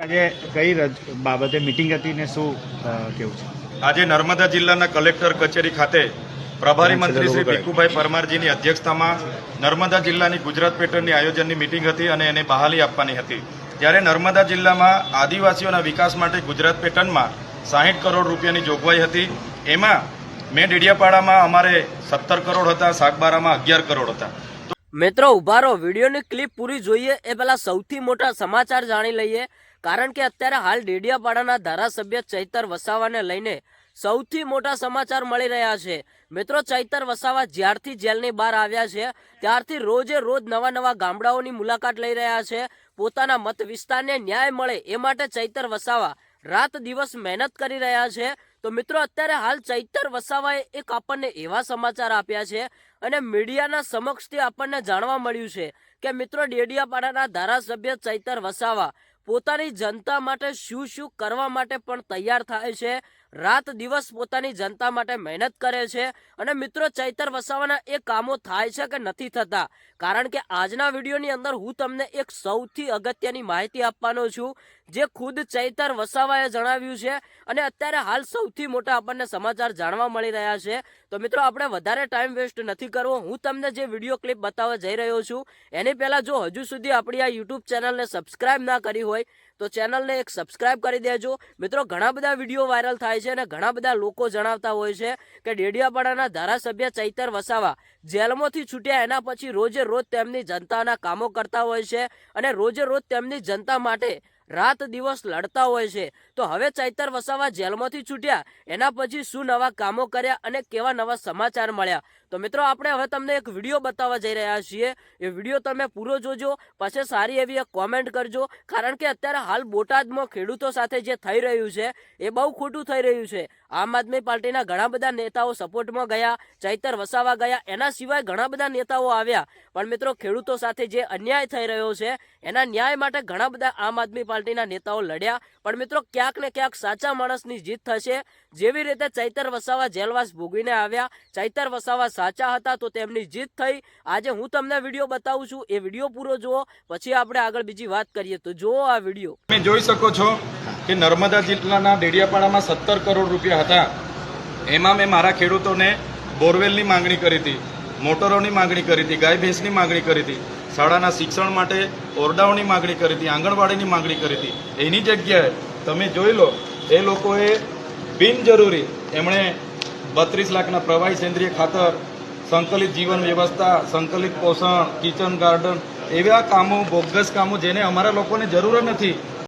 આજે કઈ બાબતે મિટિંગ હતી ને શું કેવું છે? આજે નર્મદા જિલ્લાના કલેક્ટર કચેરી ખાતે પ્રભારી મંત્રી શ્રી ભીખુભાઈ પરમારજીની અધ્યક્ષતામાં નર્મદા જિલ્લાની ગુજરાત પેટર્નની આયોજનની મિટિંગ હતી અને એને બહાલી આપવાની હતી. ત્યારે નર્મદા જિલ્લામાં આદિવાસીઓના વિકાસ માટે ગુજરાત પેટર્નમાં સાહીઠ કરોડ રૂપિયાની જોગવાઈ હતી એમાં મેં ડેડિયાપાડામાં અમારે સત્તર કરોડ હતા સાગબારામાં અગિયાર કરોડ હતા. મિત્રો ઊભા રહો વિડીયોની ક્લિપ પૂરી જોઈએ એ પહેલા સૌથી મોટા સમાચાર જાણી લઈએ. કારણ કે અત્યારે હાલ ડેડિયાપાડાના ધારાસભ્ય ચૈતર વસાવાને લઈને સૌથી મોટા સમાચાર મળી રહ્યા છે. મિત્રો, ચૈતર વસાવા જ્યારથી જેલની બહાર આવ્યા છે, ત્યારથી રોજે રોજ નવા નવા ગામડાઓની મુલાકાત લઈ રહ્યા છે. પોતાના મત વિસ્તારને ન્યાય મળે એ માટે ચૈતર વસાવા રાત દિવસ મહેનત કરી રહ્યા છે. તો મિત્રો, અત્યારે હાલ ચૈતર વસાવાએ એક આપણને એવા સમાચાર આપ્યા છે અને મીડિયાના સમક્ષથી આપણને જાણવા મળ્યું છે કે મિત્રો, ડેડિયાપાડાના ધારાસભ્ય ચૈતર વસાવા પોતાની જનતા માટે શું શું કરવા માટે પણ તૈયાર થાય છે રાત દિવસ પોતાની જનતા માટે મહેનત કરે છે અને મિત્રો ચૈતર વસાવાના એ કામો થાય છે કે નથી થતા. કારણ કે આજના વિડીયોની અંદર હું તમને એક સૌથી અગત્યની માહિતી આપવાનો છું, જે ખુદ ચૈતર વસાવાએ જણાવ્યું છે અને અત્યારે હાલ સૌથી મોટા આપણને સમાચાર જાણવા મળી રહ્યા છે. તો મિત્રો, આપણે વધારે ટાઈમ વેસ્ટ નથી કરવો. હું તમને જે વીડિયો ક્લિપ બતાવવા જઈ રહ્યો છું, એની પહેલાં જો હજુ સુધી આપણી આ યુટ્યુબ ચેનલને સબસ્ક્રાઇબ ના કરી હોય તો ચેનલને એક સબસ્ક્રાઇબ કરી દેજો. મિત્રો, ઘણા બધા વીડિયો વાયરલ થાય છે અને ઘણા બધા લોકો જણાવતા હોય છે કે ડેડિયાપાડાના ધારાસભ્ય ચૈતર વસાવા જેલમાંથી છૂટ્યા એના પછી રોજે રોજ તેમની જનતાના કામો કરતા હોય છે અને રોજે રોજ તેમની જનતા માટે રાત દિવસ લડતા હોય છે. તો હવે ચૈતર વસાવા જેલમાંથી છૂટ્યા. એના પછી શું નવા કામો કર્યા અને કેવા નવા સમાચાર મળ્યા? તો મિત્રો, આપણે હવે તમને એક વીડિયો બતાવવા જઈ રહ્યા છીએ. એ વીડિયો તમે પૂરો જોજો, પછી સારી એવી એક કોમેન્ટ કરજો. કારણ કે અત્યારે હાલ બોટાદમાં ખેડૂતો સાથે જે થઈ રહ્યું છે, એ બહુ ખોટું થઈ રહ્યું છે. આમ આદમી પાર્ટીના ઘણા બધા નેતાઓ સપોર્ટમાં ગયા, ચૈતર વસાવા ગયા, એના સિવાય ઘણા બધા નેતાઓ આવ્યા. પણ મિત્રો, ખેડૂતો સાથે જે અન્યાય થઈ રહ્યો છે, એના ન્યાય માટે ઘણા બધા આમ આદમી પાર્ટીના નેતાઓ લડ્યા. પણ મિત્રો, ક્યાંક ને ક્યાંક સાચા માણસની જીત થશે. જેવી રીતે ચૈતર વસાવા જેલવાસ ભોગવીને આવ્યા. ચૈતર વસાવા સાચા હતા તો તેમની જીત થઈ. આજે હું તમને વીડિયો બતાવું છું. એ વીડિયો પૂરો જુઓ. પછી આપણે આગળ બીજી વાત કરીએ. તો જુઓ આ વીડિયો. તમે જોઈ શકો છો કે નર્મદા જિલ્લાના ડેડિયાપાડામાં સત્તર કરોડ રૂપિયા હતા. એમાં મેં મારા ખેડૂતોને બોરવેલની માંગણી કરી હતી, મોટરોની માંગણી કરી હતી, ગાય ભેંસની માંગણી કરી હતી. શાળાના શિક્ષણ માટે ઓરડાઓની માગણી કરી હતી, આંગણવાડીની માગણી કરી હતી. એની જગ્યાએ તમે જોઈ લો, એ લોકોએ બિનજરૂરી એમણે બત્રીસ લાખના પ્રવાહી સેન્દ્રિય ખાતર, સંકલિત જીવન વ્યવસ્થા, સંકલિત પોષણ, કિચન ગાર્ડન એવા કામો, બોગસ કામો જેને અમારા લોકોને જરૂર નથી